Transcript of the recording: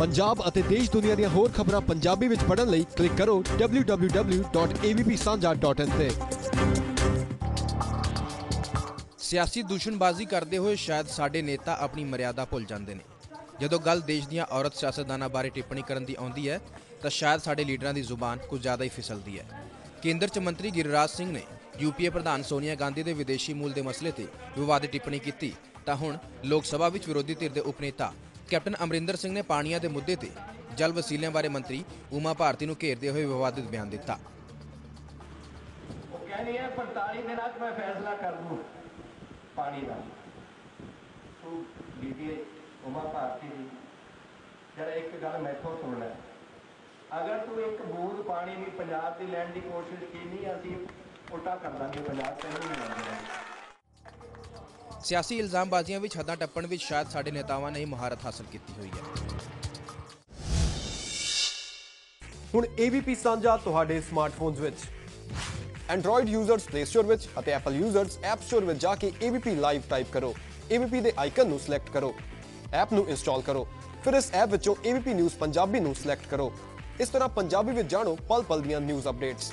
ਪੰਜਾਬ ਅਤੇ ਦੇਸ਼ ਦੁਨੀਆ ਦੀਆਂ ਹੋਰ ਖਬਰਾਂ ਪੰਜਾਬੀ ਵਿੱਚ ਪੜ੍ਹਨ ਲਈ ਕਲਿੱਕ ਕਰੋ www.avpsanja.in ਤੇ। ਸਿਆਸੀ ਦੂਸ਼ਣਬਾਜ਼ੀ ਕਰਦੇ ਹੋਏ ਸ਼ਾਇਦ ਸਾਡੇ ਨੇਤਾ ਆਪਣੀ ਮਰਿਆਦਾ ਭੁੱਲ ਜਾਂਦੇ ਨੇ। ਜਦੋਂ ਗੱਲ ਦੇਸ਼ ਦੀਆਂ ਔਰਤ ਸਿਆਸਤਦਾਨਾਂ ਬਾਰੇ ਟਿੱਪਣੀ ਕਰਨ ਦੀ ਆਉਂਦੀ ਹੈ, ਤਾਂ ਸ਼ਾਇਦ ਸਾਡੇ ਲੀਡਰਾਂ ਦੀ ਜ਼ੁਬਾਨ ਕੁਝ ਜ਼ਿਆਦਾ ਹੀ ਫਿਸਲਦੀ ਹੈ। ਕੇਂਦਰ 'ਚ ਮੰਤਰੀ ਗਿਰਿਰਾਜ ਸਿੰਘ ਨੇ ਯੂਪੀਏ ਪ੍ਰਧਾਨ ਸੋਨੀਆ ਗਾਂਧੀ ਦੇ ਵਿਦੇਸ਼ੀ ਮੂਲ ਦੇ ਮਸਲੇ ਤੇ ਵਿਵਾਦਿਤ ਟਿੱਪਣੀ ਕੀਤੀ, ਤਾਂ ਹੁਣ ਲੋਕ ਸਭਾ ਵਿੱਚ ਵਿਰੋਧੀ ਧਿਰ ਦੇ ਉਪਨੇਤਾ ਕੈਪਟਨ ਅਮਰਿੰਦਰ ਸਿੰਘ ਨੇ ਪਾਣੀਆਂ ਦੇ ਮੁੱਦੇ ਤੇ ਜਲ ਵਸੀਲਿਆਂ ਬਾਰੇ ਮੰਤਰੀ ਉਮਾ ਭਾਰਤੀ ਨੂੰ ਘੇਰਦੇ ਹੋਏ ਵਿਵਾਦਿਤ ਬਿਆਨ ਦਿੱਤਾ। ਉਹ ਕਹਿੰਦੀ ਹੈ 45 ਦਿਨਾਂ 'ਚ ਮੈਂ ਫੈਸਲਾ ਕਰ ਦੂੰ ਪਾਣੀ ਦਾ। ਤੂੰ ਬੀਬੀ ਉਮਾ ਭਾਰਤੀ ਦੀ ਜਰਾ ਇੱਕ ਗੱਲ ਮੈਥੋਂ ਸੁਣ ਲੈ। ਅਗਰ ਤੂੰ ਇੱਕ ਬੂੰਦ ਪਾਣੀ ਵੀ ਪੰਜਾਬ ਦੀ ਲੈਣ ਦੀ ਕੋਸ਼ਿਸ਼ ਕੀਤੀ, ਅਸੀਂ ਉਲਟਾ ਕਰ ਦਾਂਗੇ, ਪੰਜਾਬ ਤੈਨੂੰ ਨਹੀਂ ਲੈਂਦੇ ਸਿਆਸੀ ਇਲਜ਼ਾਮਬਾਜ਼ੀਆਂ ਵਿੱਚ ਹੱਦਾਂ ਟੱਪਣ ਵਿੱਚ ਸ਼ਾਇਦ ਸਾਡੇ ਨੇਤਾਵਾਂ ਨੇ ਮਹਾਰਤ ਹਾਸਲ ਕੀਤੀ ਹੋਈ ਹੈ। ਹੁਣ AVP ਸਾਂਝਾ ਤੁਹਾਡੇ ਸਮਾਰਟਫੋਨਸ ਵਿੱਚ। Android ਯੂਜ਼ਰਸ Play Store ਵਿੱਚ ਅਤੇ Apple ਯੂਜ਼ਰਸ App Store ਵਿੱਚ ਜਾ ਕੇ AVP ਲਾਈਵ ਟਾਈਪ ਕਰੋ। AVP ਦੇ ਆਈਕਨ ਨੂੰ ਸਿਲੈਕਟ ਕਰੋ। ਐਪ ਨੂੰ ਇੰਸਟਾਲ ਕਰੋ। ਫਿਰ ਇਸ ਐਪ ਵਿੱਚੋਂ AVP ਨਿਊਜ਼ ਪੰਜਾਬੀ ਨੂੰ ਸਿਲੈਕਟ ਕਰੋ। ਇਸ ਤਰ੍ਹਾਂ ਪੰਜਾਬੀ ਵਿੱਚ ਜਾਣੋ ਪਲ ਪਲ ਦੀਆਂ ਨਿਊਜ਼ ਅਪਡੇਟਸ